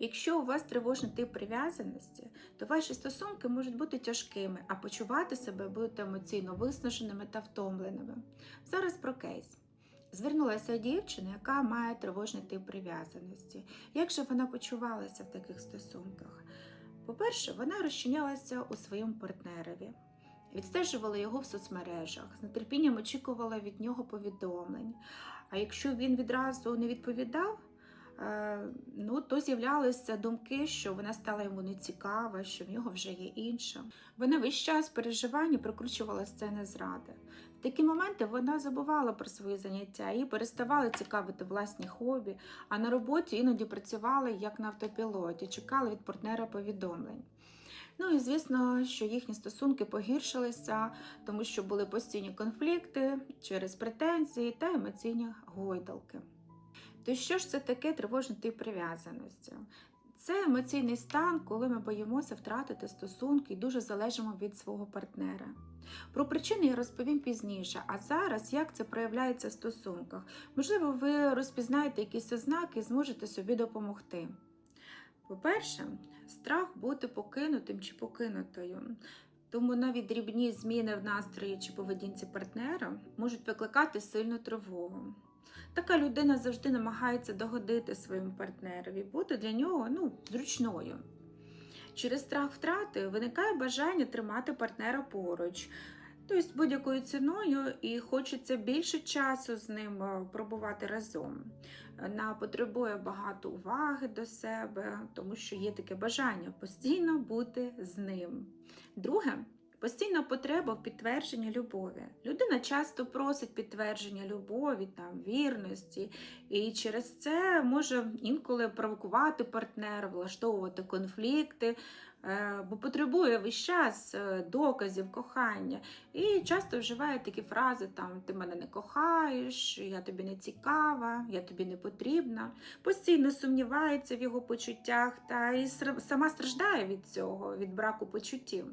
Якщо у вас тривожний тип прив'язаності, то ваші стосунки можуть бути тяжкими, а почувати себе будете емоційно виснаженими та втомленими. Зараз про кейс. Звернулася дівчина, яка має тривожний тип прив'язаності. Як же вона почувалася в таких стосунках? По-перше, вона розчинялася у своєму партнерові, відстежувала його в соцмережах, з нетерпінням очікувала від нього повідомлень. А якщо він відразу не відповідав, ну, то з'являлися думки, що вона стала йому нецікава, що в нього вже є інша. Вона весь час переживання прокручувала сцени зради. В такі моменти вона забувала про свої заняття і переставала цікавити власні хобі, а на роботі іноді працювала як на автопілоті, чекала від партнера повідомлень. Ну і звісно, що їхні стосунки погіршилися, тому що були постійні конфлікти через претензії та емоційні гойдалки. То що ж це таке тривожний тип прив'язаності? Це емоційний стан, коли ми боїмося втратити стосунки і дуже залежимо від свого партнера. Про причини я розповім пізніше, а зараз як це проявляється в стосунках. Можливо, ви розпізнаєте якісь ознаки і зможете собі допомогти. По-перше, страх бути покинутим чи покинутою. Тому навіть дрібні зміни в настрої чи поведінці партнера можуть викликати сильну тривогу. Така людина завжди намагається догодити своєму партнерові, бути для нього ну, зручною. Через страх втрати виникає бажання тримати партнера поруч, тобто будь-якою ціною, і хочеться більше часу з ним е, пробувати разом. Вона потребує багато уваги до себе, тому що є таке бажання постійно бути з ним. Друге, Постійна потреба в підтвердженні любові. Людина часто просить підтвердження любові, там, вірності, і через це може інколи провокувати партнера, влаштовувати конфлікти, е, бо потребує весь час е, доказів кохання. І часто вживає такі фрази: там Ти мене не кохаєш, я тобі не цікава, я тобі не потрібна. Постійно сумнівається в його почуттях та і сама страждає від цього, від браку почуттів.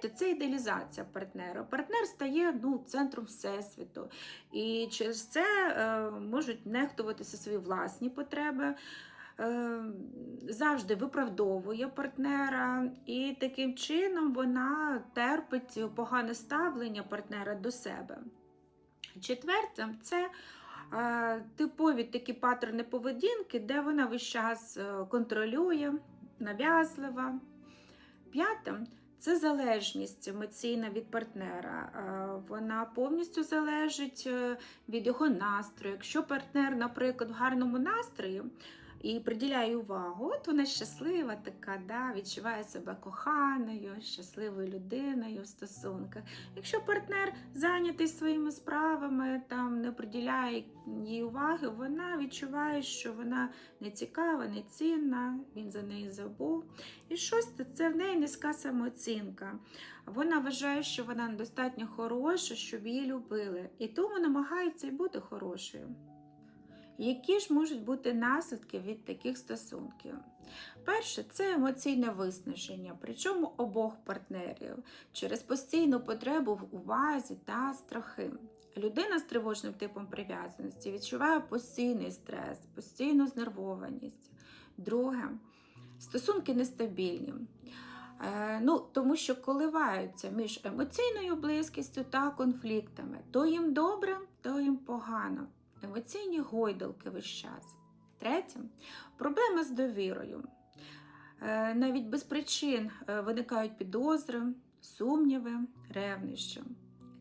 Третє це ідеалізація партнера. Партнер стає ну, центром всесвіту, і через це е, можуть нехтуватися свої власні потреби. е, Завжди виправдовує партнера, і таким чином вона терпить погане ставлення партнера до себе. Четверте, це е, типові такі паттерни поведінки, де вона весь час е, контролює, нав'язлива. П'яте це залежність емоційна від партнера. Е, Вона повністю залежить е, від його настрою. Якщо партнер, наприклад, в гарному настрої і приділяє увагу, от вона щаслива, така, да, відчуває себе коханою, щасливою людиною в стосунках. Якщо партнер зайнятий своїми справами, там не приділяє їй уваги, вона відчуває, що вона не цікава, не цінна, він за неї забув. І шосте це в неї низька самооцінка. Вона вважає, що вона недостатньо хороша, щоб її любили, і тому намагається бути хорошою. Які ж можуть бути наслідки від таких стосунків? Перше, це емоційне виснаження, причому обох партнерів через постійну потребу в увазі та страхи. Людина з тривожним типом прив'язаності відчуває постійний стрес, постійну знервованість. Друге, стосунки нестабільні. Е, Ну, тому що коливаються між емоційною близькістю та конфліктами. То їм добре, то їм погано. Емоційні гойдалки весь час. Третє проблема з довірою. Е, Навіть без причин е, виникають підозри, сумніви, ревнощі.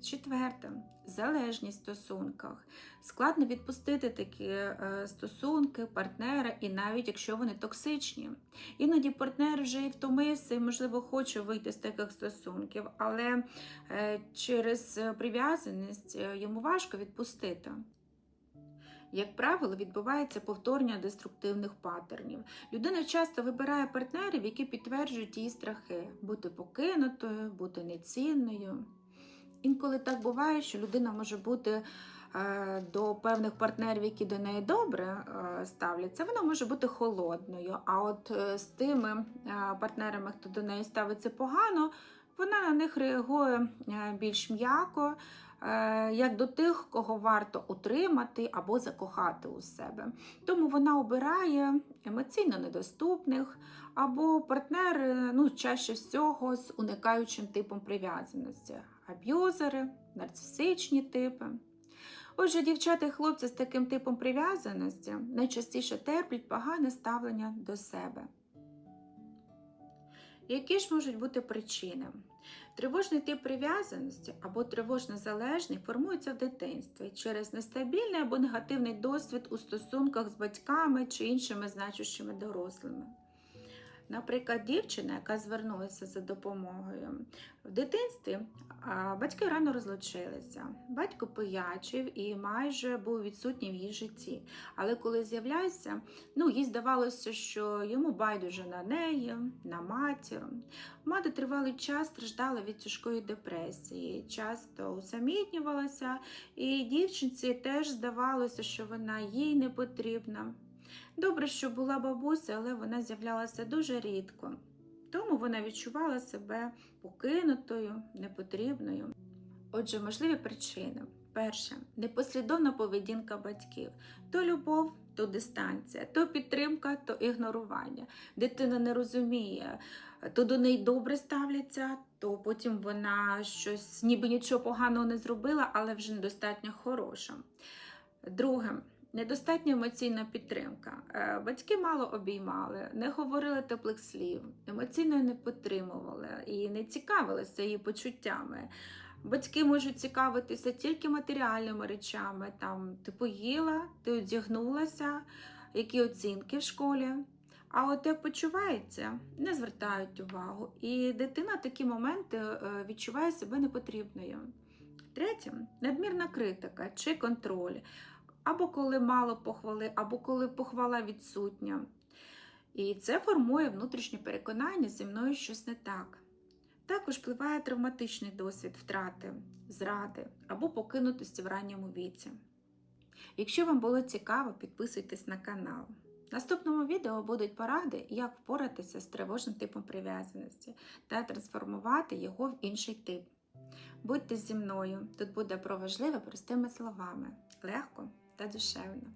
Четверте залежність в стосунках. Складно відпустити такі е, стосунки, партнера, і навіть якщо вони токсичні. Іноді партнер вже і втомився і, можливо, хоче вийти з таких стосунків, але через прив'язаність йому важко відпустити. Як правило, відбувається повторення деструктивних паттернів. Людина часто вибирає партнерів, які підтверджують її страхи бути покинутою, бути нецінною. Інколи так буває, що людина може бути е, до певних партнерів, які до неї добре е, ставляться, вона може бути холодною. А от е, з тими партнерами, хто до неї ставиться погано, вона на них реагує більш м'яко, як до тих, кого варто утримати або закохати у себе. Тому вона обирає емоційно недоступних або партнери, ну, чаще всього з уникаючим типом прив'язаності, аб'юзери, нарцисичні типи. Отже, дівчата і хлопці з таким типом прив'язаності найчастіше терплять погане ставлення до себе. Які ж можуть бути причини? Тривожний тип прив'язаності або тривожно залежний формується в дитинстві через нестабільний або негативний досвід у стосунках з батьками чи іншими значущими дорослими. Наприклад, дівчина, яка звернулася за допомогою в дитинстві, батьки рано розлучилися. Батько пиячив і майже був відсутній в її житті. Але коли з'являвся, ну їй здавалося, що йому байдуже на неї, на матір. Мати тривалий час страждала від тяжкої депресії, часто усамітнювалася, і дівчинці теж здавалося, що вона їй не потрібна. Добре, що була бабуся, але вона з'являлася дуже рідко. Тому вона відчувала себе покинутою, непотрібною. Отже, можливі причини. Перше непослідовна поведінка батьків. То любов, то дистанція, то підтримка, то ігнорування. Дитина не розуміє, то до неї добре ставляться, то потім вона щось ніби нічого поганого не зробила, але вже недостатньо хороша. Друге, недостатня емоційна підтримка. Е, Батьки мало обіймали, не говорили теплих слів, емоційно не підтримували і не цікавилися її почуттями. Батьки можуть цікавитися тільки матеріальними речами, там ти поїла, ти одягнулася, які оцінки в школі. А от як почувається, не звертають увагу. І дитина такі моменти е, відчуває себе непотрібною. Третє надмірна критика чи контроль, або коли мало похвали, або коли похвала відсутня. І це формує внутрішнє переконання зі мною щось не так. Також впливає травматичний досвід втрати, зради або покинутості в ранньому віці. Якщо вам було цікаво, підписуйтесь на канал. В наступному відео будуть поради, як впоратися з тривожним типом прив'язаності та трансформувати його в інший тип. Будьте зі мною, тут буде про важливе простими словами, легко та душевно.